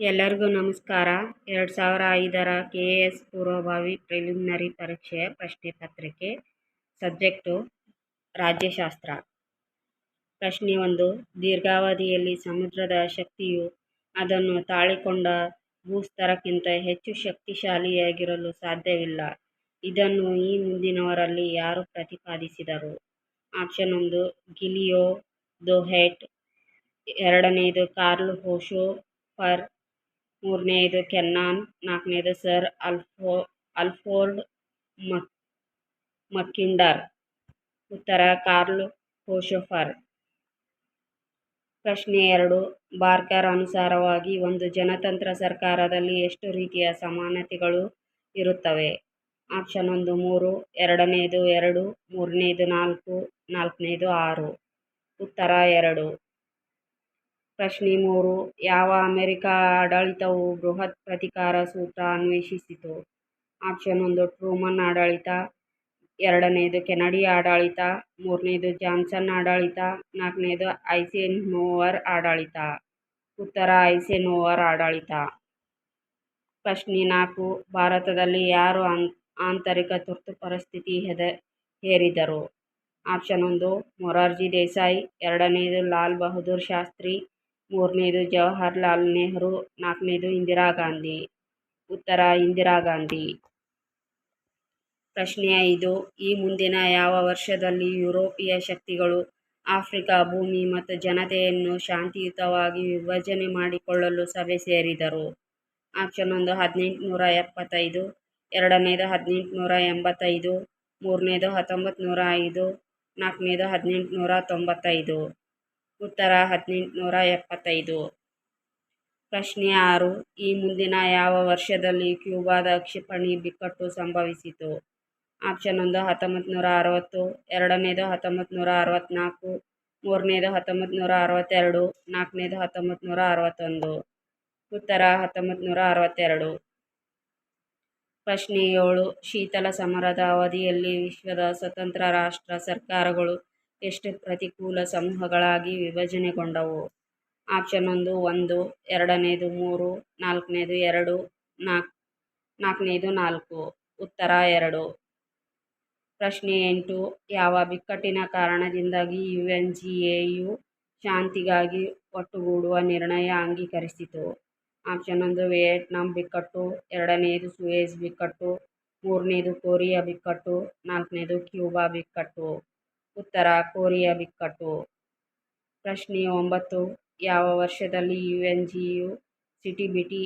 ಎಲ್ಲರಿಗೂ ನಮಸ್ಕಾರ. ಎರಡು ಸಾವಿರ ಐದರ ಕೆ ಎ ಎಸ್ ಪೂರ್ವಭಾವಿ ಪ್ರಿಲಿಮಿನರಿ ಪರೀಕ್ಷೆಯ ಪ್ರಶ್ನೆ ಪತ್ರಿಕೆ ಸಬ್ಜೆಕ್ಟು ರಾಜ್ಯಶಾಸ್ತ್ರ. ಪ್ರಶ್ನೆ ಒಂದು, ದೀರ್ಘಾವಧಿಯಲ್ಲಿ ಸಮುದ್ರದ ಶಕ್ತಿಯು ಅದನ್ನು ತಾಳಿಕೊಂಡ ಭೂಸ್ತರಕ್ಕಿಂತ ಹೆಚ್ಚು ಶಕ್ತಿಶಾಲಿಯಾಗಿರಲು ಸಾಧ್ಯವಿಲ್ಲ. ಇದನ್ನು ಈ ಮುಂದಿನವರಲ್ಲಿ ಯಾರು ಪ್ರತಿಪಾದಿಸಿದರು? ಆಪ್ಷನ್ ಒಂದು, ಗಿಲಿಯೋ ದೊಹೆಟ್. ಎರಡನೆಯದು ಕಾರ್ಲ್ ಹೋಶೋಫರ್ ಮೂರನೆಯದು ಕೆನ್ನಾನ್ ನಾಲ್ಕನೇದು ಸರ್ ಅಲ್ಫೋ, ಅಲ್ಫೋರ್ಡ್ ಮಕ್, ಮಕ್ಕಿಂಡರ್. ಉತ್ತರ, ಕಾರ್ಲ್ ಹೋಶೋಫರ್ ಪ್ರಶ್ನೆ ಎರಡು, ಬಾರ್ಕರ್ ಅನುಸಾರವಾಗಿ ಒಂದು ಜನತಂತ್ರ ಸರ್ಕಾರದಲ್ಲಿ ಎಷ್ಟು ರೀತಿಯ ಸಮಾನತೆಗಳು ಇರುತ್ತವೆ? ಆಪ್ಷನ್ ಒಂದು, ಮೂರು, ಎರಡನೇದು ಎರಡು, ಮೂರನೇದು ನಾಲ್ಕು, ನಾಲ್ಕನೇದು ಆರು. ಉತ್ತರ ಎರಡು. ಪ್ರಶ್ನೆ ಮೂರು, ಯಾವ ಅಮೆರಿಕ ಆಡಳಿತವು ಬೃಹತ್ ಪ್ರತಿಕಾರ ಸೂತ್ರ ಅನ್ವೇಷಿಸಿತು? ಆಪ್ಷನ್ ಒಂದು, ಟ್ರೂಮನ್ ಆಡಳಿತ. ಎರಡನೆಯದು ಕೆನಡಿ ಆಡಳಿತ. ಮೂರನೇದು, ಜಾನ್ಸನ್ ಆಡಳಿತ. ನಾಲ್ಕನೇದು, ಐಸೆನ್ಹೋವರ್ ಆಡಳಿತ. ಉತ್ತರ, ಐಸೆನ್ಹೋವರ್ ಆಡಳಿತ. ಪ್ರಶ್ನೆ ನಾಲ್ಕು, ಭಾರತದಲ್ಲಿ ಯಾರು ಆಂತರಿಕ ತುರ್ತು ಪರಿಸ್ಥಿತಿ ಹೆದ, ಹೇರಿದರು? ಆಪ್ಷನ್ ಒಂದು, ಮೊರಾರ್ಜಿ ದೇಸಾಯಿ. ಎರಡನೆಯದು ಲಾಲ್ ಬಹದ್ದೂರ್ ಶಾಸ್ತ್ರಿ. ಮೂರನೇದು ಜವಾಹರ್ಲಾಲ್ ನೆಹರು, ನಾಲ್ಕನೇದು ಇಂದಿರಾ ಗಾಂಧಿ, ಉತ್ತರ ಇಂದಿರಾ ಗಾಂಧಿ. ಪ್ರಶ್ನೆ ಐದು, ಈ ಮುಂದಿನ ಯಾವ ವರ್ಷದಲ್ಲಿ ಯುರೋಪಿಯ ಶಕ್ತಿಗಳು ಆಫ್ರಿಕಾ ಭೂಮಿ ಮತ್ತು ಜನತೆಯನ್ನು ಶಾಂತಿಯುತವಾಗಿ ವಿಭಜನೆ ಮಾಡಿಕೊಳ್ಳಲು ಸಭೆ ಸೇರಿದರು? ಆಪ್ಷನ್ ಒಂದು, ಹದಿನೆಂಟುನೂರ ಎಪ್ಪತ್ತೈದು, ಎರಡನೇದು, ಹದಿನೆಂಟುನೂರ ಎಂಬತ್ತೈದು, ಮೂರನೇದು ಹತ್ತೊಂಬತ್ತು ನೂರ ಐದು, ನಾಲ್ಕನೇದು, ಹದಿನೆಂಟುನೂರ ತೊಂಬತ್ತೈದು. ಉತ್ತರ ಹದಿನೆಂಟುನೂರ ಎಪ್ಪತ್ತೈದು. ಪ್ರಶ್ನೆ ಆರು. ಈ ಮುಂದಿನ ಯಾವ ವರ್ಷದಲ್ಲಿ ಕ್ಯೂಬಾದ ಕ್ಷಿಪಣಿ ಬಿಕ್ಕಟ್ಟು ಸಂಭವಿಸಿತು? ಆಪ್ಷನ್ ಒಂದು ಹತ್ತೊಂಬತ್ತು ನೂರ ಅರವತ್ತು, ಎರಡನೇದು ಹತ್ತೊಂಬತ್ತು ನೂರ ಅರವತ್ತ್ನಾಲ್ಕು ಮೂರನೇದು ಹತ್ತೊಂಬತ್ತು ನೂರ ಅರವತ್ತೆರಡು, ನಾಲ್ಕನೇದು ಹತ್ತೊಂಬತ್ತು ನೂರ ಅರವತ್ತೊಂದು. ಉತ್ತರ ಹತ್ತೊಂಬತ್ತು ನೂರ ಅರವತ್ತೆರಡು. ಪ್ರಶ್ನೆ ಏಳು. ಶೀತಲ ಸಮರದ ಅವಧಿಯಲ್ಲಿ ವಿಶ್ವದ ಸ್ವತಂತ್ರ ರಾಷ್ಟ್ರ ಸರ್ಕಾರಗಳು ಎಷ್ಟು ಪ್ರತಿಕೂಲ ಸಮೂಹಗಳಾಗಿ ವಿಭಜನೆಗೊಂಡವು. ಆಪ್ಷನ್ ಒಂದು ಒಂದು, ಎರಡನೇದು, ಮೂರು, ನಾಲ್ಕನೇದು, ಎರಡು ನಾಲ್ಕು ನಾಲ್ಕನೇದು, ನಾಲ್ಕು. ಉತ್ತರ ಎರಡು. ಪ್ರಶ್ನೆ ಎಂಟು, ಯಾವ ಬಿಕ್ಕಟ್ಟಿನ ಕಾರಣದಿಂದಾಗಿ ಯು ಎನ್ ಜಿ ಎಯು ಶಾಂತಿಗಾಗಿ ಒಟ್ಟುಗೂಡುವ ನಿರ್ಣಯ ಅಂಗೀಕರಿಸಿತು? ಆಪ್ಷನ್ ಒಂದು, ವಿಯೆಟ್ನಾಂ ಬಿಕ್ಕಟ್ಟು, ಎರಡನೇದು, ಸುಯೇಜ್ ಬಿಕ್ಕಟ್ಟು, ಮೂರನೇದು, ಕೊರಿಯಾ ಬಿಕ್ಕಟ್ಟು, ನಾಲ್ಕನೇದು, ಕ್ಯೂಬಾ ಬಿಕ್ಕಟ್ಟು. ಉತ್ತರ ಕೊರಿಯಾ ಬಿಕ್ಕಟ್ಟು. ಪ್ರಶ್ನೆ ಒಂಬತ್ತು. ಯಾವ ವರ್ಷದಲ್ಲಿ U N G U C T B T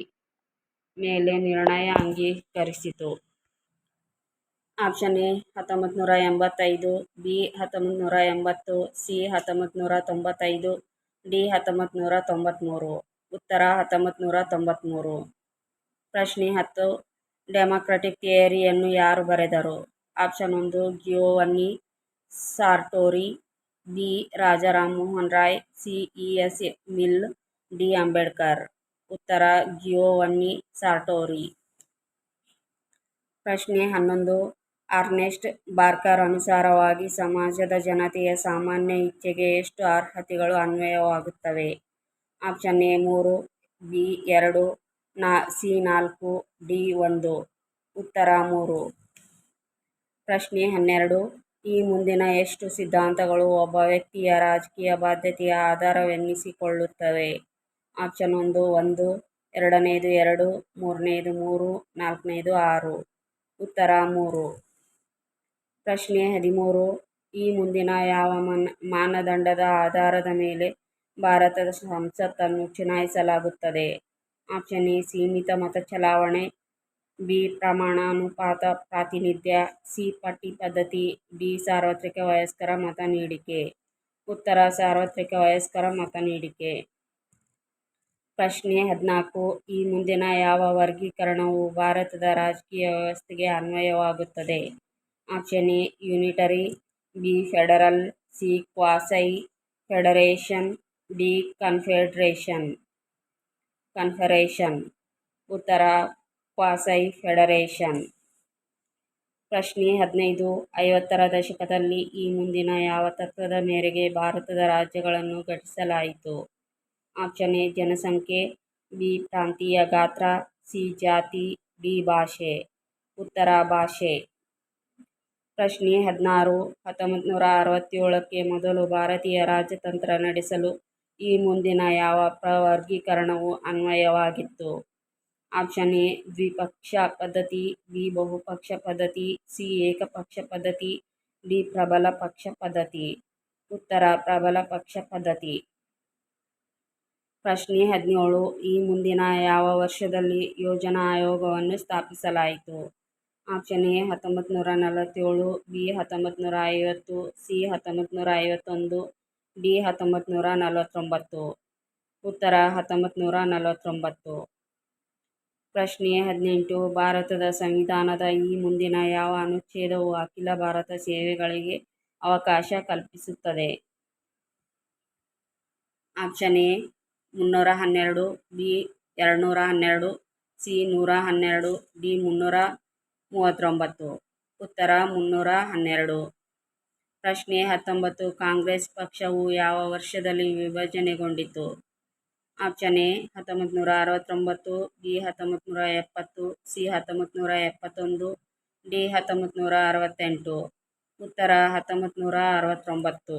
ಮೇಲೆ ನಿರ್ಣಯ ಅಂಗೀಕರಿಸಿತು? ಆಪ್ಷನ್ ಎ ಹತ್ತೊಂಬತ್ತು ನೂರ ಎಂಬತ್ತೈದು, ಬಿ ಹತ್ತೊಂಬತ್ತು ನೂರ ಎಂಬತ್ತು, ಸಿ ಹತ್ತೊಂಬತ್ತು ನೂರ ತೊಂಬತ್ತೈದು, ಡಿ ಹತ್ತೊಂಬತ್ತು ನೂರ ತೊಂಬತ್ತ್ಮೂರು ಉತ್ತರ ಹತ್ತೊಂಬತ್ತು ನೂರ ತೊಂಬತ್ತ್ಮೂರು ಪ್ರಶ್ನೆ ಹತ್ತು. ಡೆಮಾಕ್ರೆಟಿಕ್ ಥಿಯರಿಯನ್ನು ಯಾರು ಬರೆದರು? ಆಪ್ಷನ್ ಒಂದು, Giovanni Sartori B Rajaram Mohan Roy, C. E. S. Mill. D. Ambedkar. ಉತ್ತರ, ಗಿಯೋವನ್ನಿ ಸಾರ್ಟೋರಿ ಪ್ರಶ್ನೆ ಹನ್ನೊಂದು. ಅರ್ನೆಸ್ಟ್ ಬಾರ್ಕರ್ ಅನುಸಾರವಾಗಿ ಸಮಾಜದ ಜನತೆಯ ಸಾಮಾನ್ಯ ಇಚ್ಛೆಗೆ ಎಷ್ಟು ಅರ್ಹತೆಗಳು ಅನ್ವಯವಾಗುತ್ತವೆ? ಆಪ್ಷನ್ ಎ ಮೂರು, ಬಿ ಎರಡು, ನಾ, ಸಿ ನಾಲ್ಕು, ಡಿ ಒಂದು. ಉತ್ತರ ಮೂರು. ಪ್ರಶ್ನೆ ಹನ್ನೆರಡು. ಈ ಮುಂದಿನ ಎಷ್ಟು ಸಿದ್ಧಾಂತಗಳು ಒಬ್ಬ ವ್ಯಕ್ತಿಯ ರಾಜಕೀಯ ಬಾಧ್ಯತೆಯ ಆಧಾರವೆನ್ನಿಸಿಕೊಳ್ಳುತ್ತವೆ? ಆಪ್ಷನ್ ಒಂದು ಒಂದು, ಎರಡನೇದು ಎರಡು, ಮೂರನೇದು ಮೂರು, ನಾಲ್ಕನೇದು ಆರು. ಉತ್ತರ ಮೂರು. ಪ್ರಶ್ನೆ ಹದಿಮೂರು. ಈ ಮುಂದಿನ ಯಾವ ಮನ್, ಮಾನದಂಡದ ಆಧಾರದ ಮೇಲೆ ಭಾರತದ ಸಂಸತ್ತನ್ನು ಚುನಾಯಿಸಲಾಗುತ್ತದೆ? ಆಪ್ಷನ್ ಎ, ಸೀಮಿತ ಮತ ಚಲಾವಣೆ. ಬಿ ಪ್ರಮಾಣಾನುಪಾತ ಪ್ರಾತಿನಿಧ್ಯ, ಸಿ ಪಟ್ಟಿ ಪದ್ಧತಿ, ಡಿ ಸಾರ್ವತ್ರಿಕ ವಯಸ್ಕರ ಮತ ನೀಡಿಕೆ. ಉತ್ತರ, ಸಾರ್ವತ್ರಿಕ ವಯಸ್ಕರ ಮತ ನೀಡಿಕೆ. ಪ್ರಶ್ನೆ ಹದಿನಾಲ್ಕು, ಈ ಮುಂದಿನ ಯಾವ ವರ್ಗೀಕರಣವು ಭಾರತದ ರಾಜಕೀಯ ವ್ಯವಸ್ಥೆಗೆ ಅನ್ವಯವಾಗುತ್ತದೆ? Option A, unitary, B, federal, C, quasi federation, D, confederation. Confederation ಉತ್ತರ ಕ್ವಾಸೈ ಫೆಡರೇಷನ್. ಪ್ರಶ್ನೆ ಹದಿನೈದು. ಐವತ್ತರ ದಶಕದಲ್ಲಿ ಈ ಮುಂದಿನ ಯಾವ ತತ್ವದ ಮೇರೆಗೆ ಭಾರತದ ರಾಜ್ಯಗಳನ್ನು ಘಟಿಸಲಾಯಿತು? ಆಪ್ಷನ್ ಎ, ಜನಸಂಖ್ಯೆ. ಬಿ, ಪ್ರಾಂತೀಯ ಗಾತ್ರ. ಸಿ, ಜಾತಿ. ಡಿ, ಭಾಷೆ. ಉತ್ತರ, ಭಾಷೆ. ಪ್ರಶ್ನೆ ಹದಿನಾರು. ಹತ್ತೊಂಬತ್ತು ನೂರ ಅರವತ್ತೇಳಕ್ಕೆ ಮೊದಲು ಭಾರತೀಯ ರಾಜತಂತ್ರ ನಡೆಸಲು ಈ ಮುಂದಿನ ಯಾವ ಪ್ರವರ್ಗೀಕರಣವು ಅನ್ವಯವಾಗಿತ್ತು? ಆಪ್ಷನ್ ಎ, ದ್ವಿಪಕ್ಷ ಪದ್ಧತಿ, ಬಿ, ಬಹುಪಕ್ಷ ಪದ್ಧತಿ, ಸಿ, ಏಕಪಕ್ಷ ಪದ್ಧತಿ, ಡಿ, ಪ್ರಬಲ ಪಕ್ಷ ಪದ್ಧತಿ. ಉತ್ತರ, ಪ್ರಬಲ ಪಕ್ಷ ಪದ್ಧತಿ. ಪ್ರಶ್ನೆ ಹದಿನೇಳು, ಈ ಮುಂದಿನ ಯಾವ ವರ್ಷದಲ್ಲಿ ಯೋಜನಾ ಆಯೋಗವನ್ನು ಸ್ಥಾಪಿಸಲಾಯಿತು? ಆಪ್ಷನ್ ಎ ಹತ್ತೊಂಬತ್ತು ನೂರ ನಲವತ್ತೇಳು, ಬಿ ಹತ್ತೊಂಬತ್ತು ನೂರ ಐವತ್ತು, ಸಿ ಹತ್ತೊಂಬತ್ತು ನೂರ ಐವತ್ತೊಂದು, ಡಿ ಹತ್ತೊಂಬತ್ತು ನೂರ ನಲವತ್ತೊಂಬತ್ತು. ಉತ್ತರ ಹತ್ತೊಂಬತ್ತು ನೂರ ನಲವತ್ತೊಂಬತ್ತು. ಪ್ರಶ್ನೆ ಹದಿನೆಂಟು. ಭಾರತದ ಸಂವಿಧಾನದ ಈ ಮುಂದಿನ ಯಾವ ಅನುಚ್ಛೇದವು ಅಖಿಲ ಭಾರತ ಸೇವೆಗಳಿಗೆ ಅವಕಾಶ ಕಲ್ಪಿಸುತ್ತದೆ. ಆಪ್ಷನ್ ಎ, ಮುನ್ನೂರ ಹನ್ನೆರಡು, ಬಿ, ಎರಡುನೂರ ಹನ್ನೆರಡು, ಸಿ, ನೂರ ಹನ್ನೆರಡು, ಡಿ, ಮುನ್ನೂರ ಮೂವತ್ತೊಂಬತ್ತು. ಉತ್ತರ, ಮುನ್ನೂರ ಹನ್ನೆರಡು. ಪ್ರಶ್ನೆ ಹತ್ತೊಂಬತ್ತು, ಕಾಂಗ್ರೆಸ್ ಪಕ್ಷವು ಯಾವ ವರ್ಷದಲ್ಲಿ ವಿಭಜನೆಗೊಂಡಿತು? ಆಪ್ಷನ್ ಎ ಹತ್ತೊಂಬತ್ತು ನೂರ ಅರವತ್ತೊಂಬತ್ತು ಬಿ ಹತ್ತೊಂಬತ್ತು ನೂರ ಎಪ್ಪತ್ತು ಸಿ ಹತ್ತೊಂಬತ್ತು ನೂರ ಎಪ್ಪತ್ತೊಂದು ಡಿ ಹತ್ತೊಂಬತ್ತು ನೂರ ಅರವತ್ತೆಂಟು ಉತ್ತರ ಹತ್ತೊಂಬತ್ತು ನೂರ ಅರವತ್ತೊಂಬತ್ತು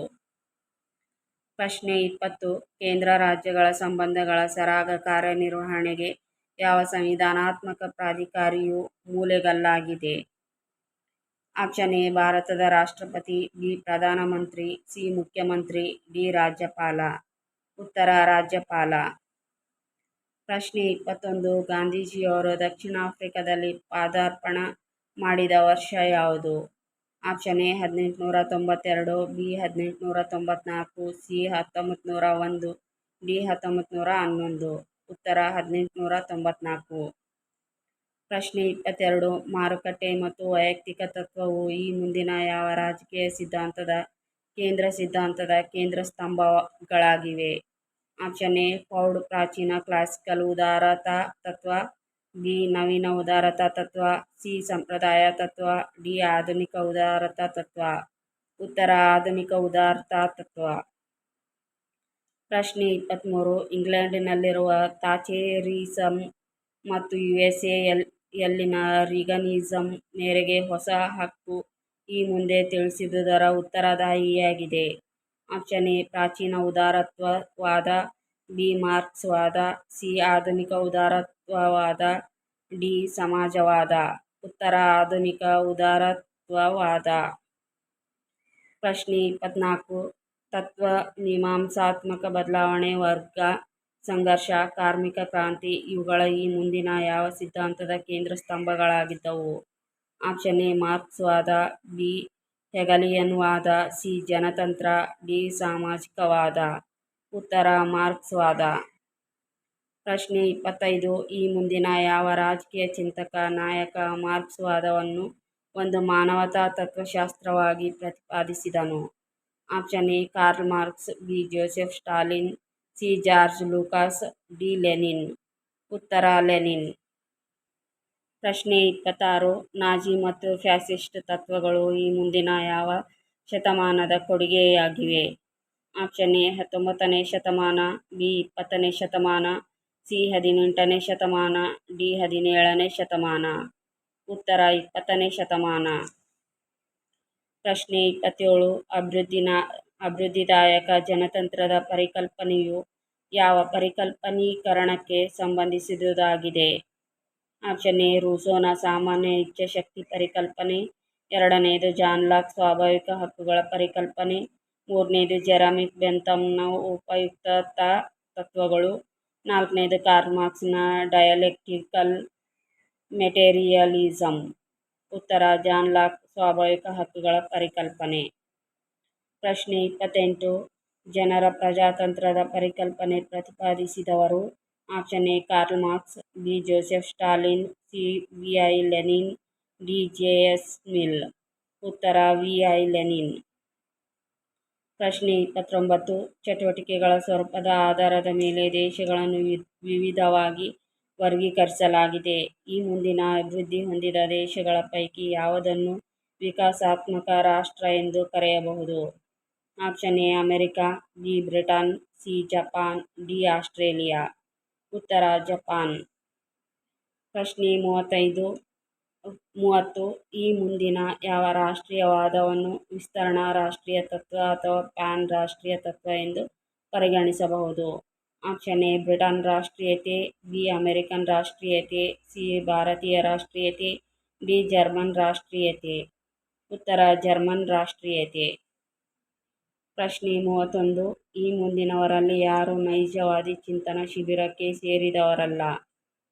ಪ್ರಶ್ನೆ ಇಪ್ಪತ್ತು. ಕೇಂದ್ರ ರಾಜ್ಯಗಳ ಸಂಬಂಧಗಳ ಸರಾಗ ಕಾರ್ಯನಿರ್ವಹಣೆಗೆ ಯಾವ ಸಂವಿಧಾನಾತ್ಮಕ ಪ್ರಾಧಿಕಾರಿಯು ಮೂಲೆಗಲ್ಲಾಗಿದೆ? ಆಪ್ಷನ್ ಎ ಭಾರತದ ರಾಷ್ಟ್ರಪತಿ, ಬಿ ಪ್ರಧಾನಮಂತ್ರಿ, ಸಿ ಮುಖ್ಯಮಂತ್ರಿ, ಡಿ ರಾಜ್ಯಪಾಲ. ಉತ್ತರ ರಾಜ್ಯಪಾಲ. ಪ್ರಶ್ನೆ ಇಪ್ಪತ್ತೊಂದು, ಗಾಂಧೀಜಿಯವರು ದಕ್ಷಿಣ ಆಫ್ರಿಕಾದಲ್ಲಿ ಪಾದಾರ್ಪಣ ಮಾಡಿದ ವರ್ಷ ಯಾವುದು? ಆಪ್ಷನ್ ಎ, ಹದಿನೆಂಟುನೂರ ತೊಂಬತ್ತೆರಡು, ಬಿ, ಹದಿನೆಂಟುನೂರ ತೊಂಬತ್ನಾಲ್ಕು, ಸಿ ಹತ್ತೊಂಬತ್ತು ನೂರ ಒಂದು, ಡಿ ಹತ್ತೊಂಬತ್ತು ನೂರ ಹನ್ನೊಂದು. ಉತ್ತರ, ಹದಿನೆಂಟುನೂರ ತೊಂಬತ್ನಾಲ್ಕು. ಪ್ರಶ್ನೆ ಇಪ್ಪತ್ತೆರಡು, ಮಾರುಕಟ್ಟೆ ಮತ್ತು ವೈಯಕ್ತಿಕ ತತ್ವವು ಈ ಮುಂದಿನ ಯಾವ ರಾಜಕೀಯ ಸಿದ್ಧಾಂತದ ಕೇಂದ್ರ ಸಿದ್ಧಾಂತದ ಕೇಂದ್ರ ಸ್ತಂಭಗಳಾಗಿವೆ ಆಪ್ಷನ್ ಎ ಪ್ರಾಚೀನ, ಕ್ಲಾಸಿಕಲ್, ಉದಾರತಾ ತತ್ವ, ಬಿ, ನವೀನ ಉದಾರತಾ ತತ್ವ, ಸಿ, ಸಂಪ್ರದಾಯ ತತ್ವ, ಡಿ, ಆಧುನಿಕ ಉದಾರತಾ ತತ್ವ. ಉತ್ತರ, ಆಧುನಿಕ ಉದಾರತಾ ತತ್ವ. ಪ್ರಶ್ನೆ ಇಪ್ಪತ್ತ್ಮೂರು ಇಂಗ್ಲೆಂಡಿನಲ್ಲಿರುವ ತಾಚೇರಿಸಮ್ ಮತ್ತು ಯು ಎಸ್ ಎ ಎಲ್ ಯಲ್ಲಿನ ರೀಗನಿಸಂ ಮೇರೆಗೆ ಹೊಸ ಹಕ್ಕು ಈ ಮುಂದೆ ತಿಳಿಸಿದುದರ ಉತ್ತರದಾಯಿಯಾಗಿದೆ. ಆಪ್ಷನ್ ಎ ಪ್ರಾಚೀನ ಉದಾರತ್ವವಾದ ಬಿ ಮಾರ್ಕ್ಸ್ವಾದ ಸಿ, ಆಧುನಿಕ ಉದಾರತ್ವವಾದ, ಡಿ, ಸಮಾಜವಾದ, ಉತ್ತರ ಆಧುನಿಕ ಉದಾರತ್ವವಾದ. ಪ್ರಶ್ನೆ ಇಪ್ಪತ್ನಾಲ್ಕು. ತತ್ವ, ಮೀಮಾಂಸಾತ್ಮಕ ಬದಲಾವಣೆ, ವರ್ಗ, ಸಂಘರ್ಷ, ಕಾರ್ಮಿಕ ಕ್ರಾಂತಿ, ಇವುಗಳ ಈ ಮುಂದಿನ ಯಾವ ಸಿದ್ಧಾಂತದ ಕೇಂದ್ರ ಸ್ತಂಭಗಳಾಗಿದ್ದವು? ಆಪ್ಷನ್ ಎ ಮಾರ್ಕ್ಸ್ವಾದ ಬಿ ಹೆಗಲಿಯನ್ ವಾದ ಸಿ ಜನತಂತ್ರ, ಡಿ ಸಾಮಾಜಿಕವಾದ. ಉತ್ತರ, ಮಾರ್ಕ್ಸ್ವಾದ. ಪ್ರಶ್ನೆ ಇಪ್ಪತ್ತೈದು, ಈ ಮುಂದಿನ ಯಾವ ರಾಜಕೀಯ ಚಿಂತಕ, ನಾಯಕ, ಮಾರ್ಕ್ಸ್ವಾದವನ್ನು ಒಂದು ಮಾನವತಾ ತತ್ವಶಾಸ್ತ್ರವಾಗಿ ಪ್ರತಿಪಾದಿಸಿದನು? Option A, Karl Marx, B, Joseph Stalin, C, George Lukacs, D, Lenin. ಉತ್ತರ, ಲೆನಿನ್. ಪ್ರಶ್ನೆ ಇಪ್ಪತ್ತಾರು. ನಾಜಿ ಮತ್ತು ಫ್ಯಾಸಿಸ್ಟ್ ತತ್ವಗಳು ಈ ಮುಂದಿನ ಯಾವ ಶತಮಾನದ ಕೊಡುಗೆಯಾಗಿವೆ? ಆಪ್ಷನ್ ಎ, ಹತ್ತೊಂಬತ್ತನೇ ಶತಮಾನ, ಬಿ, ಇಪ್ಪತ್ತನೇ ಶತಮಾನ, ಸಿ, ಹದಿನೆಂಟನೇ ಶತಮಾನ, ಡಿ, ಹದಿನೇಳನೇ ಶತಮಾನ. ಉತ್ತರ, ಇಪ್ಪತ್ತನೇ ಶತಮಾನ. ಪ್ರಶ್ನೆ ಇಪ್ಪತ್ತೇಳು, ಅಭಿವೃದ್ಧಿನ, ಅಭಿವೃದ್ಧಿದಾಯಕ ಜನತಂತ್ರದ ಪರಿಕಲ್ಪನೆಯು ಯಾವ ಪರಿಕಲ್ಪನೀಕರಣಕ್ಕೆ ಸಂಬಂಧಿಸಿದುದಾಗಿದೆ? ಆಪ್ಷನ್ ಎ ರೂಸೋನ ಸಾಮಾನ್ಯ ಇಚ್ಛಾಶಕ್ತಿ ಪರಿಕಲ್ಪನೆ ಎರಡನೆಯದು ಜಾನ್ ಲಾಕ್ ಸ್ವಾಭಾವಿಕ ಹಕ್ಕುಗಳ ಪರಿಕಲ್ಪನೆ, ಮೂರನೇದು ಜೆರಾಮಿಕ್ ಬೆಂಥಮ್ನ ಉಪಯುಕ್ತತಾ ತತ್ವಗಳು, ನಾಲ್ಕನೇದು ಕಾರ್ಮಾಕ್ಸ್ನ ಡಯಲೆಕ್ಟಿಕಲ್ ಮೆಟೀರಿಯಲಿಸಂ. ಉತ್ತರ ಜಾನ್ ಲಾಕ್ ಸ್ವಾಭಾವಿಕ ಹಕ್ಕುಗಳ ಪರಿಕಲ್ಪನೆ. ಪ್ರಶ್ನೆ ಇಪ್ಪತ್ತೆಂಟು, ಜನರ ಪ್ರಜಾತಂತ್ರದ ಪರಿಕಲ್ಪನೆ ಪ್ರತಿಪಾದಿಸಿದವರು option A Karl Marx B Joseph, Stalin, C. V. I. Lenin, D. J. S. Mill. ಉತ್ತರ, ವಿ. ಐ. ಲೆನಿನ್. ಪ್ರಶ್ನೆ ಇಪ್ಪತ್ತೊಂಬತ್ತು. ಚಟುವಟಿಕೆಗಳ ಸ್ವರೂಪದ ಆಧಾರದ ಮೇಲೆ ದೇಶಗಳನ್ನು ವಿವಿಧವಾಗಿ ವರ್ಗೀಕರಿಸಲಾಗಿದೆ. ಈ ಮುಂದಿನ ಅಭಿವೃದ್ಧಿ ಹೊಂದಿದ ದೇಶಗಳ ಪೈಕಿ ಯಾವುದನ್ನು ವಿಕಾಸಾತ್ಮಕ ರಾಷ್ಟ್ರ ಎಂದು ಕರೆಯಬಹುದು? Option A, America, B, Britain, C, Japan, D, Australia. ಉತ್ತರ ಜಪಾನ್. ಪ್ರಶ್ನೆ ಮೂವತ್ತೈದು, ಮೂವತ್ತು, ಈ ಮುಂದಿನ ಯಾವ ರಾಷ್ಟ್ರೀಯವಾದವನ್ನು ವಿಸ್ತರಣಾ ರಾಷ್ಟ್ರೀಯ ತತ್ವ ಅಥವಾ ಪ್ಯಾನ್ ರಾಷ್ಟ್ರೀಯ ತತ್ವ ಎಂದು ಪರಿಗಣಿಸಬಹುದು? ಆಪ್ಷನ್ ಎ, ಬ್ರಿಟನ್ ರಾಷ್ಟ್ರೀಯತೆ, ಬಿ, ಅಮೆರಿಕನ್ ರಾಷ್ಟ್ರೀಯತೆ, ಸಿ, ಭಾರತೀಯ ರಾಷ್ಟ್ರೀಯತೆ, ಡಿ, ಜರ್ಮನ್ ರಾಷ್ಟ್ರೀಯತೆ. ಉತ್ತರ, ಜರ್ಮನ್ ರಾಷ್ಟ್ರೀಯತೆ. ಪ್ರಶ್ನೆ ಮೂವತ್ತೊಂದು. ಈ ಮುಂದಿನವರಲ್ಲಿ ಯಾರು ನೈಜವಾದಿ ಚಿಂತನ ಶಿಬಿರಕ್ಕೆ ಸೇರಿದವರಲ್ಲ?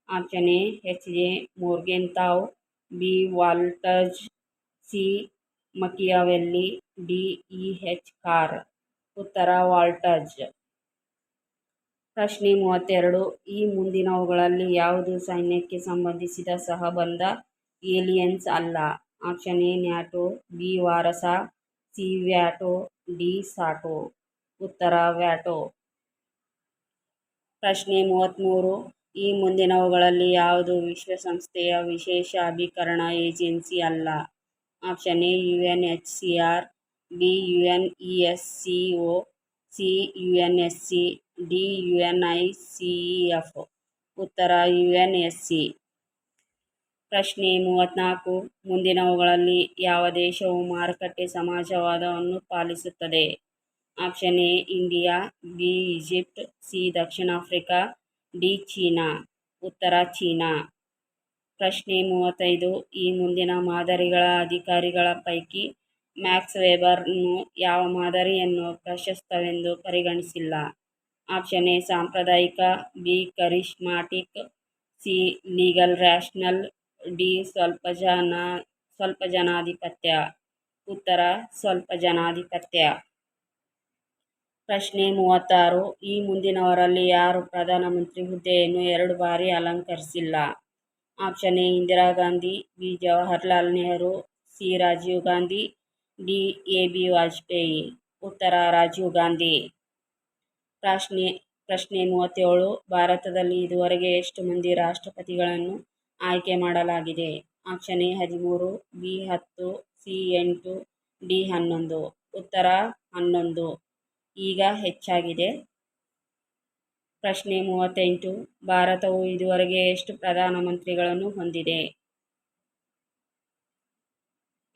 Option A, H J Morgenthau B Waltz C, Machiavelli, D, E, H Carr. ಉತ್ತರ ವಾಲ್ಟಜ್ ಪ್ರಶ್ನೆ ಮೂವತ್ತೆರಡು. ಈ ಮುಂದಿನವುಗಳಲ್ಲಿ ಯಾವುದು ಸೈನ್ಯಕ್ಕೆ ಸಂಬಂಧಿಸಿದ ಸಹಬಂಧ ಏಲಿಯನ್ಸ್ ಅಲ್ಲ? Option A, NATO, B, Warsaw, C, ವ್ಯಾಟೋ D SEATO. ಉತ್ತರ ವ್ಯಾಟೋ. ಪ್ರಶ್ನೆ ಮೂವತ್ತ್ಮೂರು ಈ ಮುಂದಿನವುಗಳಲ್ಲಿ ಯಾವುದು ವಿಶ್ವಸಂಸ್ಥೆಯ ವಿಶೇಷ ಅಭಿಕರಣ ಏಜೆನ್ಸಿ ಅಲ್ಲ? Option A U N H C R B U N E S C O C U N S C D U N I C E F ಉತ್ತರ ಯು ಎನ್ ಎಸ್ ಸಿ ಪ್ರಶ್ನೆ ಮೂವತ್ತ್ನಾಲ್ಕು ಮುಂದಿನವುಗಳಲ್ಲಿ ಯಾವ ದೇಶವು ಮಾರುಕಟ್ಟೆ ಸಮಾಜವಾದವನ್ನು ಪಾಲಿಸುತ್ತದೆ? Option A, India, B, Egypt, C Dakshina Africa D, China. ಉತ್ತರ China. ಪ್ರಶ್ನೆ ಮೂವತ್ತೈದು, ಈ ಮುಂದಿನ ಮಾದರಿಗಳ ಅಧಿಕಾರಿಗಳ ಪೈಕಿ ಮ್ಯಾಕ್ಸ್ ವೆಬರ್ನು ಯಾವ ಮಾದರಿಯನ್ನು ಪ್ರಶಸ್ತವೆಂದು ಪರಿಗಣಿಸಿಲ್ಲ? ಆಪ್ಷನ್ ಎ, ಸಾಂಪ್ರದಾಯಿಕ, B, charismatic, C, legal, rational D ಸ್ವಲ್ಪ ಜನ, ಸ್ವಲ್ಪ ಜನಾಧಿಪತ್ಯ. ಉತ್ತರ, ಸ್ವಲ್ಪ ಜನಾಧಿಪತ್ಯ. ಪ್ರಶ್ನೆ ಮೂವತ್ತಾರು, ಈ ಮುಂದಿನವರಲ್ಲಿ ಯಾರು ಪ್ರಧಾನಮಂತ್ರಿ ಹುದ್ದೆಯನ್ನು ಎರಡು ಬಾರಿ ಅಲಂಕರಿಸಿಲ್ಲ? Option A, Indira Gandhi, B, Jawaharlal Nehru, C, Rajiv Gandhi, D, A, B, Vajpayee. ಉತ್ತರ, ರಾಜೀವ್ ಗಾಂಧಿ. ಪ್ರಶ್ನೆ ಪ್ರಶ್ನೆ ಮೂವತ್ತೇಳು, ಭಾರತದಲ್ಲಿ ಇದುವರೆಗೆ ಎಷ್ಟು ಮಂದಿ ರಾಷ್ಟ್ರಪತಿಗಳನ್ನು ಆಯ್ಕೆ ಮಾಡಲಾಗಿದೆ. ಆಪ್ಷನ್ ಎ, ಹದಿಮೂರು, ಬಿ, ಹತ್ತು, ಸಿ, ಎಂಟು, ಡಿ, ಹನ್ನೊಂದು. ಉತ್ತರ, ಹನ್ನೊಂದು. ಈಗ ಹೆಚ್ಚಾಗಿದೆ. ಪ್ರಶ್ನೆ ಮೂವತ್ತೆಂಟು, ಭಾರತವು ಇದುವರೆಗೆ ಎಷ್ಟು ಪ್ರಧಾನಮಂತ್ರಿಗಳನ್ನು ಹೊಂದಿದೆ?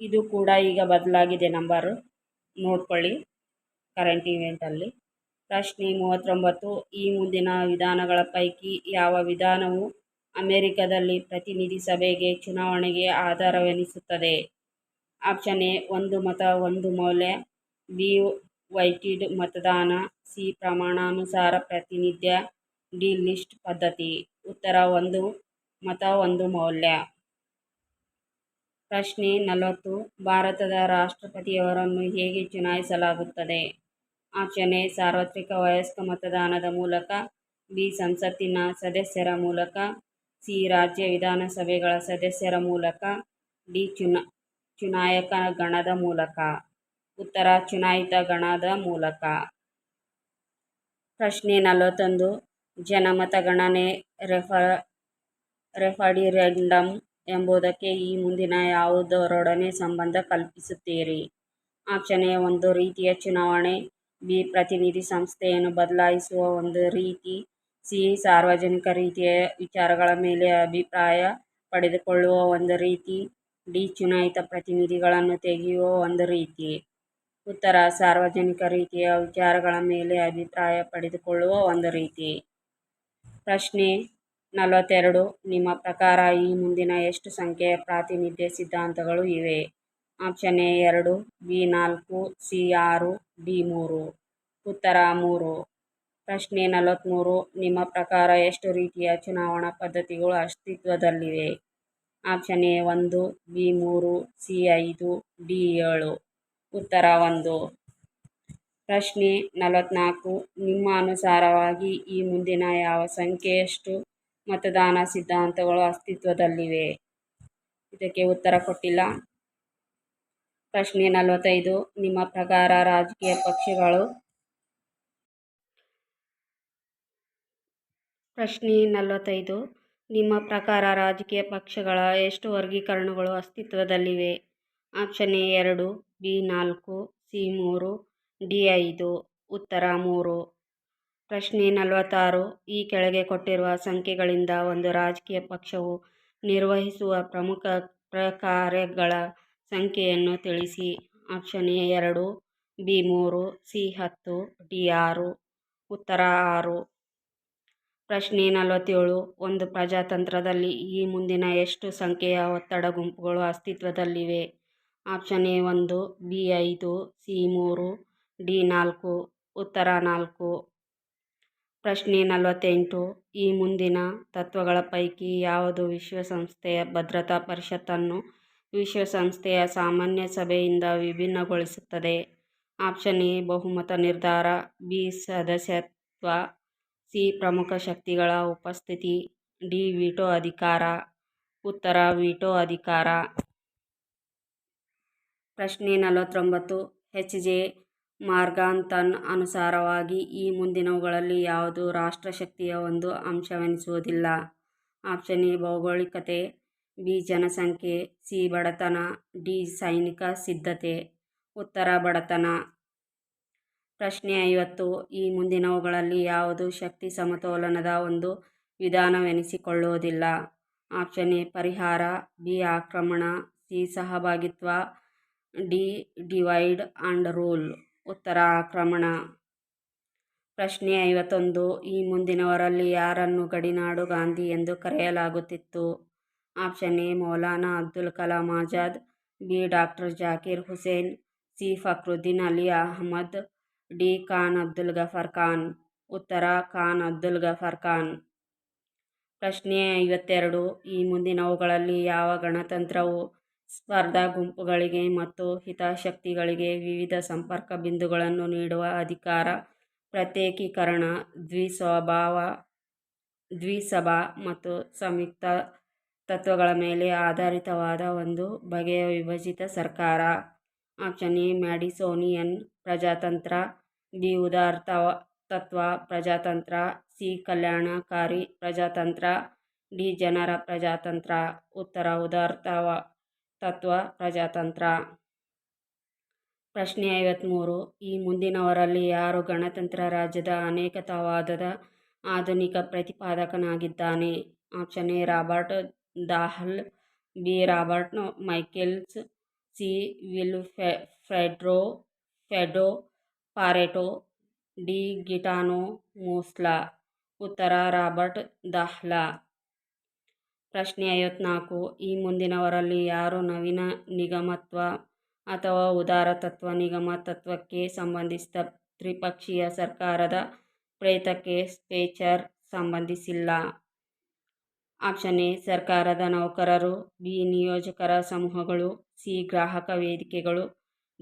ಇದು ಕೂಡ ಈಗ ಬದಲಾಗಿದೆ ನಂಬರು. ನೋಡ್ಕೊಳ್ಳಿ. ಕರೆಂಟ್ ಇವೆಂಟಲ್ಲಿ. ಪ್ರಶ್ನೆ ಮೂವತ್ತೊಂಬತ್ತು, ಈ ಮುಂದಿನ ವಿಧಾನಗಳ ಪೈಕಿ ಯಾವ ವಿಧಾನವು ಅಮೆರಿಕದಲ್ಲಿ ಪ್ರತಿನಿಧಿ ಸಭೆಗೆ ಚುನಾವಣೆಗೆ ಆಧಾರವೆನಿಸುತ್ತದೆ. ಆಪ್ಷನ್ ಎ, ಒಂದು ಮತ, ಒಂದು ಮೌಲ್ಯ, ಬಿ, ವೈಟಿಡ್ ಮತದಾನ, ಸಿ, ಪ್ರಮಾಣಾನುಸಾರ ಪ್ರಾತಿನಿಧ್ಯ, ಡಿ, ಲಿಸ್ಟ್ ಪದ್ಧತಿ. ಉತ್ತರ, ಒಂದು ಮತ, ಒಂದು ಮೌಲ್ಯ. ಪ್ರಶ್ನೆ ನಲವತ್ತು, ಭಾರತದ ರಾಷ್ಟ್ರಪತಿಯವರನ್ನು ಹೇಗೆ ಚುನಾಯಿಸಲಾಗುತ್ತದೆ? ಆಪ್ಷನ್ ಎ, ಸಾರ್ವತ್ರಿಕ ವಯಸ್ಕ ಮತದಾನದ ಮೂಲಕ, ಬಿ, ಸಂಸತ್ತಿನ ಸದಸ್ಯರ ಮೂಲಕ ಸಿ ರಾಜ್ಯ ವಿಧಾನಸಭೆಗಳ ಸದಸ್ಯರ ಮೂಲಕ, ಡಿ ಚುನಾ, ಚುನಾಯಕ ಗಣದ ಮೂಲಕ, ಉತ್ತರ ಚುನಾಯಿತ ಗಣದ ಮೂಲಕ. ಪ್ರಶ್ನೆ ನಲವತ್ತೊಂದು ಜನಮತಗಣನೆ ರೆಫ ರೆಫರಿರೆಂಡಮ್ ಎಂಬುದಕ್ಕೆ ಈ ಮುಂದಿನ ಯಾವುದರೊಡನೆ ಸಂಬಂಧ ಕಲ್ಪಿಸುತ್ತೀರಿ? ಆಪ್ಷನ್ ಎ, ಒಂದು ರೀತಿಯ ಚುನಾವಣೆ, ಬಿ, ಪ್ರತಿನಿಧಿ ಸಂಸ್ಥೆಯನ್ನು ಬದಲಾಯಿಸುವ ಒಂದು ರೀತಿ ಸಿ ಸಾರ್ವಜನಿಕ ರೀತಿಯ ವಿಚಾರಗಳ ಮೇಲೆ ಅಭಿಪ್ರಾಯ ಪಡೆದುಕೊಳ್ಳುವ ಒಂದು ರೀತಿ, ಡಿ ಚುನಾಯಿತ ಪ್ರತಿನಿಧಿಗಳನ್ನು ತೆಗೆಯುವ ಒಂದು ರೀತಿ, ಉತ್ತರ ಸಾರ್ವಜನಿಕ ರೀತಿಯ ವಿಚಾರಗಳ ಮೇಲೆ ಅಭಿಪ್ರಾಯ ಪಡೆದುಕೊಳ್ಳುವ ಒಂದು ರೀತಿ. ಪ್ರಶ್ನೆ ನಲವತ್ತೆರಡು, ನಿಮ್ಮ ಪ್ರಕಾರ ಈ ಮುಂದಿನ ಎಷ್ಟು ಸಂಖ್ಯೆಯ ಪ್ರಾತಿನಿಧ್ಯ ಸಿದ್ಧಾಂತಗಳು ಇವೆ? ಆಪ್ಷನ್ ಎ ಎರಡು, ಬಿ ನಾಲ್ಕು, ಸಿ ಆರು, ಡಿ ಮೂರು. ಉತ್ತರ ಮೂರು. ಪ್ರಶ್ನೆ ನಲವತ್ತ್ಮೂರು ನಿಮ್ಮ ಪ್ರಕಾರ ಎಷ್ಟು ರೀತಿಯ ಚುನಾವಣಾ ಪದ್ಧತಿಗಳು ಅಸ್ತಿತ್ವದಲ್ಲಿವೆ? ಆಪ್ಷನ್ ಎ ಒಂದು, ಬಿ ಮೂರು, ಸಿ ಐದು, ಡಿ ಏಳು. ಉತ್ತರ ಒಂದು. ಪ್ರಶ್ನೆ ನಲವತ್ತ್ನಾಲ್ಕು ನಿಮ್ಮ ಅನುಸಾರವಾಗಿ ಈ ಮುಂದಿನ ಯಾವ ಸಂಖ್ಯೆಯಷ್ಟು ಮತದಾನ ಸಿದ್ಧಾಂತಗಳು ಅಸ್ತಿತ್ವದಲ್ಲಿವೆ. ಇದಕ್ಕೆ ಉತ್ತರ ಕೊಟ್ಟಿಲ್ಲ. ಪ್ರಶ್ನೆ ನಲವತ್ತೈದು. ನಿಮ್ಮ ಪ್ರಕಾರ ರಾಜಕೀಯ ಪಕ್ಷಗಳು ಪ್ರಶ್ನೆ ನಲವತ್ತೈದು. ನಿಮ್ಮ ಪ್ರಕಾರ ರಾಜಕೀಯ ಪಕ್ಷಗಳ ಎಷ್ಟು ವರ್ಗೀಕರಣಗಳು ಅಸ್ತಿತ್ವದಲ್ಲಿವೆ? ಆಪ್ಷನ್ ಎ ಎರಡು, ಬಿ ನಾಲ್ಕು, ಸಿ ಮೂರು, ಡಿ ಐದು, ಉತ್ತರ ಮೂರು. ಪ್ರಶ್ನೆ ನಲವತ್ತಾರು, ಈ ಕೆಳಗೆ ಕೊಟ್ಟಿರುವ ಸಂಖ್ಯೆಗಳಿಂದ ಒಂದು ರಾಜಕೀಯ ಪಕ್ಷವು ನಿರ್ವಹಿಸುವ ಪ್ರಮುಖ ಪ್ರಕಾರಗಳ ಸಂಖ್ಯೆಯನ್ನು ತಿಳಿಸಿ. ಆಪ್ಷನ್ ಎ ಎರಡು, ಬಿ ಮೂರು, ಸಿ ಹತ್ತು, ಡಿ ಆರು, ಉತ್ತರ ಆರು. ಪ್ರಶ್ನೆ ನಲವತ್ತೇಳು. ಒಂದು ಪ್ರಜಾತಂತ್ರದಲ್ಲಿ ಈ ಮುಂದಿನ ಎಷ್ಟು ಸಂಖ್ಯೆಯ ಒತ್ತಡ ಗುಂಪುಗಳು ಅಸ್ತಿತ್ವದಲ್ಲಿವೆ? ಆಪ್ಷನ್ ಎ ಒಂದು, ಬಿ ಐದು, ಸಿ ಮೂರು, ಡಿ ನಾಲ್ಕು, ಉತ್ತರ ನಾಲ್ಕು. ಪ್ರಶ್ನೆ ನಲವತ್ತೆಂಟು, ಈ ಮುಂದಿನ ತತ್ವಗಳ ಪೈಕಿ ಯಾವುದು ವಿಶ್ವಸಂಸ್ಥೆಯ ಭದ್ರತಾ ಪರಿಷತ್ತನ್ನು ವಿಶ್ವಸಂಸ್ಥೆಯ ಸಾಮಾನ್ಯ ಸಭೆಯಿಂದ ವಿಭಿನ್ನಗೊಳಿಸುತ್ತದೆ? ಆಪ್ಷನ್ ಎ, ಬಹುಮತ ನಿರ್ಧಾರ, ಬಿ, ಸದಸ್ಯತ್ವ ಸಿ ಪ್ರಮುಖ ಶಕ್ತಿಗಳ ಉಪಸ್ಥಿತಿ, ಡಿ ವಿಟೋ ಅಧಿಕಾರ, ಉತ್ತರ ವಿಟೋ ಅಧಿಕಾರ. ಪ್ರಶ್ನೆ ನಲವತ್ತೊಂಬತ್ತು ಹೆಚ್ ಜೆ ಮಾರ್ಗಾಂತನ್ ಅನುಸಾರವಾಗಿ ಈ ಮುಂದಿನವುಗಳಲ್ಲಿ ಯಾವುದು ರಾಷ್ಟ್ರಶಕ್ತಿಯ ಒಂದು ಅಂಶವೆನಿಸುವುದಿಲ್ಲ? ಆಪ್ಷನ್ ಎ, ಭೌಗೋಳಿಕತೆ, ಬಿ, ಜನಸಂಖ್ಯೆ, ಸಿ, ಬಡತನ, ಡಿ, ಸೈನಿಕ ಸಿದ್ಧತೆ. ಉತ್ತರ ಬಡತನ ಪ್ರಶ್ನೆ ಐವತ್ತು. ಈ ಮುಂದಿನವುಗಳಲ್ಲಿ ಯಾವುದು ಶಕ್ತಿ ಸಮತೋಲನದ ಒಂದು ವಿಧಾನವೆನಿಸಿಕೊಳ್ಳುವುದಿಲ್ಲ? ಆಪ್ಷನ್ ಎ, ಪರಿಹಾರ. ಬಿ, ಆಕ್ರಮಣ. ಸಿ, ಸಹಭಾಗಿತ್ವ. D, divide and rule. ಉತ್ತರ, ಆಕ್ರಮಣ. ಪ್ರಶ್ನೆ ಐವತ್ತೊಂದು. ಈ ಮುಂದಿನವರಲ್ಲಿ ಯಾರನ್ನು ಗಡಿನಾಡು ಗಾಂಧಿ ಎಂದು ಕರೆಯಲಾಗುತ್ತಿತ್ತು? Option A, Maulana Abdul Kalam Azad. B, doctor Zakir Hussain. C, Fakhruddin Ali Ahmed. D Khan, Abdul Ghaffar Khan, ಉತ್ತರ ಖಾನ್, ಅಬ್ದುಲ್ ಗಫರ್ ಖಾನ್. ಪ್ರಶ್ನೆ ಐವತ್ತೆರಡು, ಈ ಮುಂದಿನವುಗಳಲ್ಲಿ ಯಾವ ಗಣತಂತ್ರವು ಸ್ಪರ್ಧಾ ಗುಂಪುಗಳಿಗೆ ಮತ್ತು ಹಿತಾಶಕ್ತಿಗಳಿಗೆ ವಿವಿಧ ಸಂಪರ್ಕ ಬಿಂದುಗಳನ್ನು ನೀಡುವ ಅಧಿಕಾರ, ಪ್ರತ್ಯೇಕೀಕರಣ, ದ್ವಿಸ್ವಭಾವ, ದ್ವಿಸಭಾ ಮತ್ತು ಸಂಯುಕ್ತ ತತ್ವಗಳ ಮೇಲೆ ಆಧಾರಿತವಾದ ಒಂದು ಬಗೆಯ ವಿಭಜಿತ ಸರ್ಕಾರ. ಆಪ್ಷನ್ ಎ, ಮ್ಯಾಡಿಸೋನಿಯನ್ ಪ್ರಜಾತಂತ್ರ. ಬಿ ಉದಾರತವ, ತತ್ವ, ಪ್ರಜಾತಂತ್ರ, ಸಿ, ಕಲ್ಯಾಣಕಾರಿ ಪ್ರಜಾತಂತ್ರ, ಡಿ, ಜನರ ಪ್ರಜಾತಂತ್ರ, ಉತ್ತರ ಉದಾರತವ, ತತ್ವ, ಪ್ರಜಾತಂತ್ರ. ಪ್ರಶ್ನೆ ಐವತ್ತ್ಮೂರು ಈ ಮುಂದಿನವರಲ್ಲಿ ಯಾರು ಗಣತಂತ್ರ ರಾಜ್ಯದ ಅನೇಕತಾವಾದದ ಆಧುನಿಕ ಪ್ರತಿಪಾದಕನಾಗಿದ್ದಾನೆ? Option A, Robert Dahl B, Robert Michels, C, will ಫೆ, ಫೆಡ್ರೋ, ಫೆಡೋ ಪಾರೆಟೋ, ಡಿ. ಗಿಟಾನೋ, ಮೋಸ್ಲಾ, ಉತ್ತರ ರಾಬರ್ಟ್ ದಾಹ್ಲಾ. ಪ್ರಶ್ನೆ ಐವತ್ತ್ನಾಲ್ಕು ಈ ಮುಂದಿನವರಲ್ಲಿ ಯಾರು ನವೀನ ನಿಗಮತ್ವ ಅಥವಾ ಉದಾರ ತತ್ವ ನಿಗಮ ತತ್ವಕ್ಕೆ ಸಂಬಂಧಿಸಿದ ತ್ರಿಪಕ್ಷೀಯ ಸರ್ಕಾರದ ಪ್ರೇತಕ್ಕೆ ಸ್ಪೇಚರ್ ಸಂಬಂಧಿಸಿಲ್ಲ. ಆಪ್ಷನ್ ಎ, ಸರ್ಕಾರದ ನೌಕರರು, ಬಿ, ನಿಯೋಜಕರ ಸಮೂಹಗಳು, ಸಿ, ಗ್ರಾಹಕ ವೇದಿಕೆಗಳು,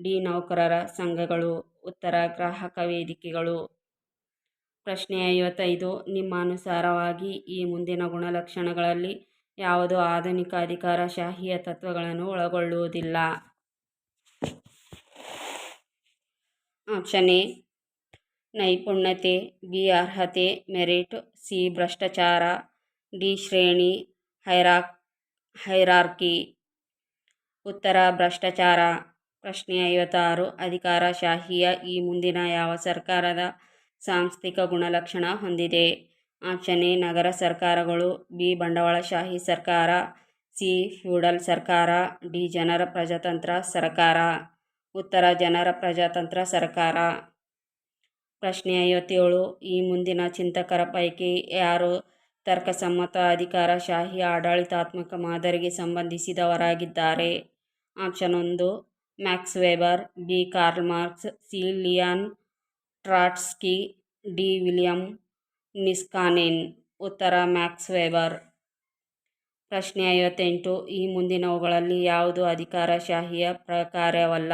ಡಿ, ನೌಕರರ ಸಂಘಗಳು. ಉತ್ತರ ಗ್ರಾಹಕ ವೇದಿಕೆಗಳು. ಪ್ರಶ್ನೆ ಐವತ್ತೈದು, ನಿಮ್ಮ ಅನುಸಾರವಾಗಿ ಈ ಮುಂದಿನ ಗುಣಲಕ್ಷಣಗಳಲ್ಲಿ ಯಾವುದು ಆಧುನಿಕ ಅಧಿಕಾರಶಾಹಿಯ ತತ್ವಗಳನ್ನು ಒಳಗೊಳ್ಳುವುದಿಲ್ಲ? ಆಪ್ಷನ್ ಎ, ನೈಪುಣ್ಯತೆ, ಬಿ, ಅರ್ಹತೆ, ಮೆರಿಟ್, ಸಿ, ಭ್ರಷ್ಟಾಚಾರ, ಡಿ, ಶ್ರೇಣಿ, ಹೈರಾಕ್, ಹೈರಾರ್ಕಿ. ಉತ್ತರ, ಭ್ರಷ್ಟಾಚಾರ. ಪ್ರಶ್ನೆ ಐವತ್ತಾರು. ಅಧಿಕಾರಶಾಹಿಯ ಈ ಮುಂದಿನ ಯಾವ ಸರ್ಕಾರದ ಸಾಂಸ್ಥಿಕ ಗುಣಲಕ್ಷಣ ಹೊಂದಿದೆ? ಆಪ್ಷನ್ ಎ, ನಗರ ಸರ್ಕಾರಗಳು. ಬಿ ಬಂಡವಾಳಶಾಹಿ ಸರ್ಕಾರ. ಸಿ, ಫ್ಯೂಡಲ್ ಸರ್ಕಾರ. ಡಿ, ಜನರ ಪ್ರಜಾತಂತ್ರ ಸರ್ಕಾರ. ಉತ್ತರ, ಜನರ ಪ್ರಜಾತಂತ್ರ ಸರ್ಕಾರ. ಪ್ರಶ್ನೆ ಐವತ್ತೇಳು. ಈ ಮುಂದಿನ ಚಿಂತಕರ ಪೈಕಿ ಯಾರು ತರ್ಕಸಮ್ಮತ ಅಧಿಕಾರಶಾಹಿ ಆಡಳಿತಾತ್ಮಕ ಮಾದರಿಗೆ ಸಂಬಂಧಿಸಿದವರಾಗಿದ್ದಾರೆ? ಆಪ್ಷನ್ ಒಂದು Max Weber, B. Karl Marx, C. Leon Trotsky, D. William Niskanen. ಉತ್ತರ ಮ್ಯಾಕ್ಸ್ ವೆಬರ್. ಪ್ರಶ್ನೆ ಐವತ್ತೆಂಟು, ಈ ಮುಂದಿನವುಗಳಲ್ಲಿ ಯಾವುದು ಅಧಿಕಾರಶಾಹಿಯ ಪ್ರಕಾರವಲ್ಲ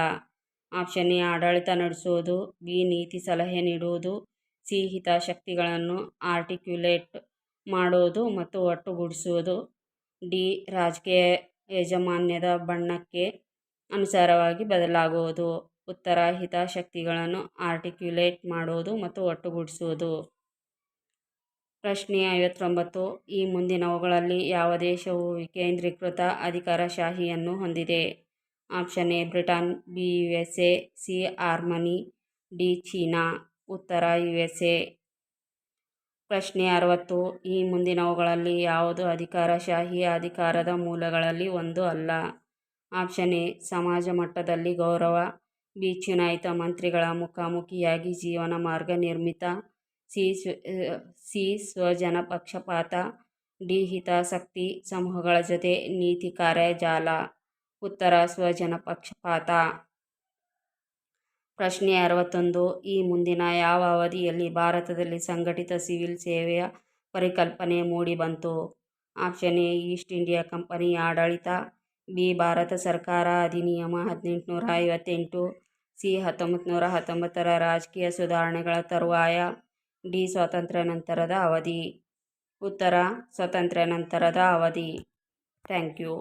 ಆಪ್ಷನ್ ಎ, ಆಡಳಿತ ನಡೆಸುವುದು, ಬಿ, ನೀತಿ ಸಲಹೆ ನೀಡುವುದು, ಸಿ, ಹಿತಾಸಕ್ತಿಗಳನ್ನು ಆರ್ಟಿಕ್ಯುಲೇಟ್ ಮಾಡುವುದು ಮತ್ತು ಒಟ್ಟುಗೂಡಿಸುವುದು, ಡಿ, ರಾಜಕೀಯ ಯಜಮಾನ್ಯದ ಬಣ್ಣಕ್ಕೆ ಅನುಸಾರವಾಗಿ ಬದಲಾಗುವುದು. ಉತ್ತರ ಹಿತಾಸಕ್ತಿಗಳನ್ನು ಆರ್ಟಿಕ್ಯುಲೇಟ್ ಮಾಡುವುದು ಮತ್ತು ಒಟ್ಟುಗೂಡಿಸುವುದು. ಪ್ರಶ್ನೆ ಐವತ್ತೊಂಬತ್ತು. ಈ ಮುಂದಿನವುಗಳಲ್ಲಿ ಯಾವ ದೇಶವು ವಿಕೇಂದ್ರೀಕೃತ ಅಧಿಕಾರಶಾಹಿಯನ್ನು ಹೊಂದಿದೆ? Option A, Britain, B U S A C, Germany, D, China. ಉತ್ತರ ಯು ಎಸ್ ಎ ಪ್ರಶ್ನೆ ಅರವತ್ತು. ಈ ಮುಂದಿನವುಗಳಲ್ಲಿ ಯಾವುದು ಅಧಿಕಾರಶಾಹಿ ಅಧಿಕಾರದ ಮೂಲಗಳಲ್ಲಿ ಒಂದು ಅಲ್ಲ? ಆಪ್ಷನ್ ಎ ಸಮಾಜ ಮಟ್ಟದಲ್ಲಿ ಗೌರವ ಬಿ ಚುನಾಯಿತ ಮಂತ್ರಿಗಳ ಮುಖಾಮುಖಿಯಾಗಿ ಜೀವನ ಮಾರ್ಗ ನಿರ್ಮಿತ, ಸಿ ಸಿ ಸ್ವಜನ ಪಕ್ಷಪಾತ, ಡಿ ಹಿತಾಸಕ್ತಿ ಸಮೂಹಗಳ ಜೊತೆ ನೀತಿ ಕಾರ್ಯಜಾಲ, ಉತ್ತರ ಸ್ವಜನ ಪಕ್ಷಪಾತ. ಪ್ರಶ್ನೆ ಅರವತ್ತೊಂದು, ಈ ಮುಂದಿನ ಯಾವ ಅವಧಿಯಲ್ಲಿ ಭಾರತದಲ್ಲಿ ಸಂಘಟಿತ ಸಿವಿಲ್ ಸೇವೆಯ ಪರಿಕಲ್ಪನೆ ಮೂಡಿಬಂತು? Option A East India Company ಆಡಳಿತ ಬಿ ಭಾರತ ಸರ್ಕಾರ ಅಧಿನಿಯಮ ಹದಿನೆಂಟುನೂರ ಐವತ್ತೆಂಟು ಸಿ ಹತ್ತೊಂಬತ್ತು ನೂರ ಹತ್ತೊಂಬತ್ತರ ರಾಜಕೀಯ ಸುಧಾರಣೆಗಳ ತರುವಾಯ ಡಿ ಸ್ವಾತಂತ್ರ್ಯ ನಂತರದ ಅವಧಿ. ಉತ್ತರ, ಸ್ವಾತಂತ್ರ್ಯ ನಂತರದ ಅವಧಿ. Thank you.